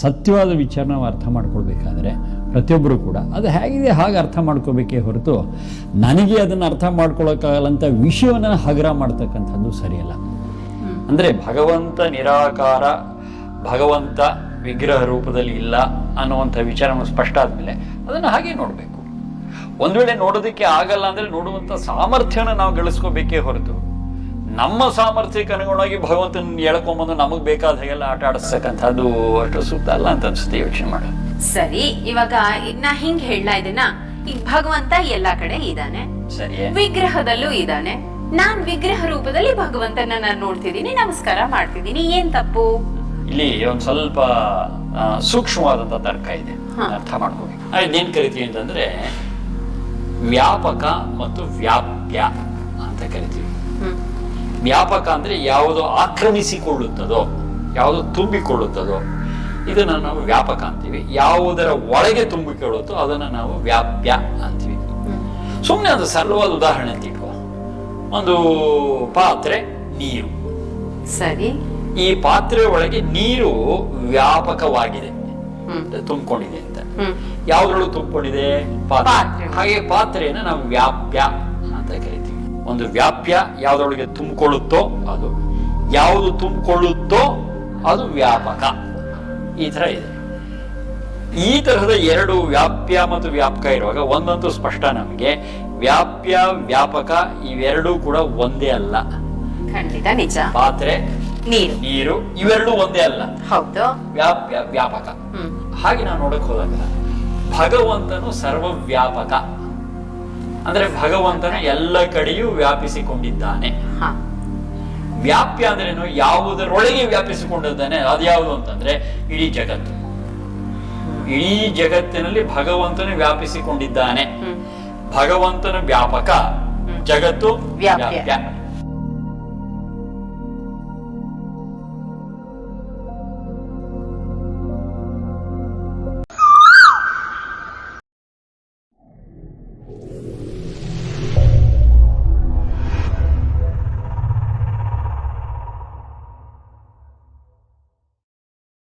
ಸತ್ಯವಾದ ವಿಚಾರ ನಾವು ಅರ್ಥ ಮಾಡ್ಕೊಳ್ಬೇಕಾದ್ರೆ ಪ್ರತಿಯೊಬ್ಬರು ಕೂಡ ಅದು ಹೇಗಿದೆ, ಹಾಗೆ ಅರ್ಥ ಮಾಡ್ಕೋಬೇಕೇ ಹೊರತು ನನಗೆ ಅದನ್ನು ಅರ್ಥ ಮಾಡ್ಕೊಳ್ಳೋಕ್ಕಾಗಲ್ಲಂಥ ವಿಷಯವನ್ನು ಹಗರ ಮಾಡ್ತಕ್ಕಂಥದ್ದು ಸರಿಯಲ್ಲ. ಅಂದರೆ ಭಗವಂತ ನಿರಾಕಾರ, ಭಗವಂತ ವಿಗ್ರಹ ರೂಪದಲ್ಲಿ ಇಲ್ಲ ಅನ್ನುವಂಥ ವಿಚಾರವನ್ನು ಸ್ಪಷ್ಟ ಆದಮೇಲೆ ಅದನ್ನು ಹಾಗೆ ನೋಡಬೇಕು. ಒಂದು ವೇಳೆ ನೋಡೋದಕ್ಕೆ ಆಗಲ್ಲ ಅಂದರೆ ನೋಡುವಂಥ ಸಾಮರ್ಥ್ಯನ ನಾವು ಗಳಿಸ್ಕೋಬೇಕೇ ಹೊರತು ನಮ್ಮ ಸಾಮರ್ಥ್ಯಕ್ಕೆ ಅನುಗುಣವಾಗಿ ಭಗವಂತನ ಎಳ್ಕೊಂಬಂದು ನಮಗ್ ಬೇಕಾದ ಹಾಗೆಲ್ಲ ಆಟ ಆಡಿಸ್ತಕ್ಕಂಥದ್ದು ಅಷ್ಟು ಸೂಕ್ತ ಅಲ್ಲ ಅಂತ ಅನ್ಸುತ್ತೆ ಯೋಚನೆ ಮಾಡು. ಸರಿ ಇವಾಗ ನಾ ಹಿಂಗ್ ಹೇಳಲಾ ಇದನ್ನ? ಈಗ ಭಗವಂತ ಎಲ್ಲಾ ಕಡೆ ಇದ್ದಾನೆ ವಿಗ್ರಹದಲ್ಲೂ ಇದ್ದಾನೆ ನಾನ್ ವಿಗ್ರಹ ರೂಪದಲ್ಲಿ ಭಗವಂತನ ನಾನು ನೋಡ್ತಿದ್ದೀನಿ ನಮಸ್ಕಾರ ಮಾಡ್ತಿದ್ದೀನಿ. ಏನ್ ತಪ್ಪು? ಇಲ್ಲಿ ಒಂದು ಸ್ವಲ್ಪ ಸೂಕ್ಷ್ಮವಾದಂತ ತರ್ಕ ಇದೆ. ಅರ್ಥ ಮಾಡ್ಕೋಬೇಕು ಅದೇನ್ ಕರಿತೀವಿ ಅಂತಂದ್ರೆ ವ್ಯಾಪಕ ಮತ್ತು ವ್ಯಾಪ್ಯ ಅಂತ ಕರಿತೀವಿ. ವ್ಯಾಪಕ ಅಂದ್ರೆ ಯಾವುದು ಆಕ್ರಮಿಸಿಕೊಳ್ಳುತ್ತದೋ ಯಾವುದು ತುಂಬಿಕೊಳ್ಳುತ್ತದೋ ಇದನ್ನ ನಾವು ವ್ಯಾಪಕ ಅಂತೀವಿ. ಯಾವುದರ ಒಳಗೆ ತುಂಬಿಕೊಳ್ಳುತ್ತೋ ಅದನ್ನ ನಾವು ವ್ಯಾಪ್ಯ ಅಂತೀವಿ. ಸುಮ್ಮನೆ ಒಂದು ಸರಳವಾದ ಉದಾಹರಣೆ ಅಂತ ಇಟ್ಕೋ. ಒಂದು ಪಾತ್ರೆ ನೀರು. ಸರಿ. ಈ ಪಾತ್ರೆ ಒಳಗೆ ನೀರು ವ್ಯಾಪಕವಾಗಿದೆ. ತುಂಬಿಕೊಂಡಿದೆ ಅಂತ. ಯಾವ್ದ್ರೊಳಗೆ ತುಂಬಿಕೊಂಡಿದೆ? ಪಾತ್ರೆ. ಹಾಗೆ ಪಾತ್ರೆಯನ್ನು ನಾವು ವ್ಯಾಪ್ಯ ಅಂತ ಕರಿತೀವಿ. ಒಂದು ವ್ಯಾಪ್ಯ ಯಾವುದ್ರೊಳಗೆ ತುಂಬಿಕೊಳ್ಳುತ್ತೋ ಅದು. ಯಾವುದು ತುಂಬಿಕೊಳ್ಳುತ್ತೋ ಅದು ವ್ಯಾಪಕ. ಈ ತರ ಇದೆ. ಈ ತರಹದ ಎರಡು ವ್ಯಾಪ್ಯ ಮತ್ತು ವ್ಯಾಪಕ ಇರುವಾಗ ಒಂದಂತೂ ಸ್ಪಷ್ಟ ನಮಗೆ. ವ್ಯಾಪ್ಯ ವ್ಯಾಪಕ ಇವೆರಡೂ ಕೂಡ ಒಂದೇ ಅಲ್ಲ. ಖಂಡಿತ ನಿಜ. ಪಾತ್ರೆ ನೀರು. ನೀರು ಇವೆರಡೂ ಒಂದೇ ಅಲ್ಲ. ಹೌದು. ವ್ಯಾಪ್ಯ ವ್ಯಾಪಕ. ಹಾಗೆ ನಾವು ನೋಡಕ್ ಹೋದಾಗ ಭಗವಂತನು ಸರ್ವವ್ಯಾಪಕ. ಅಂದ್ರೆ ಭಗವಂತನ ಎಲ್ಲ ಕಡೆಯೂ ವ್ಯಾಪಿಸಿಕೊಂಡಿದ್ದಾನೆ. ವ್ಯಾಪ್ಯ ಅಂದ್ರೇನು? ಯಾವುದರೊಳಗೆ ವ್ಯಾಪಿಸಿಕೊಂಡಿದ್ದಾನೆ? ಅದ್ಯಾವುದು ಅಂತಂದ್ರೆ ಇಡೀ ಜಗತ್ತು. ಇಡೀ ಜಗತ್ತಿನಲ್ಲಿ ಭಗವಂತನು ವ್ಯಾಪಿಸಿಕೊಂಡಿದ್ದಾನೆ. ಭಗವಂತನ ವ್ಯಾಪಕ ಜಗತ್ತು. ವ್ಯಾಪ್ಯ.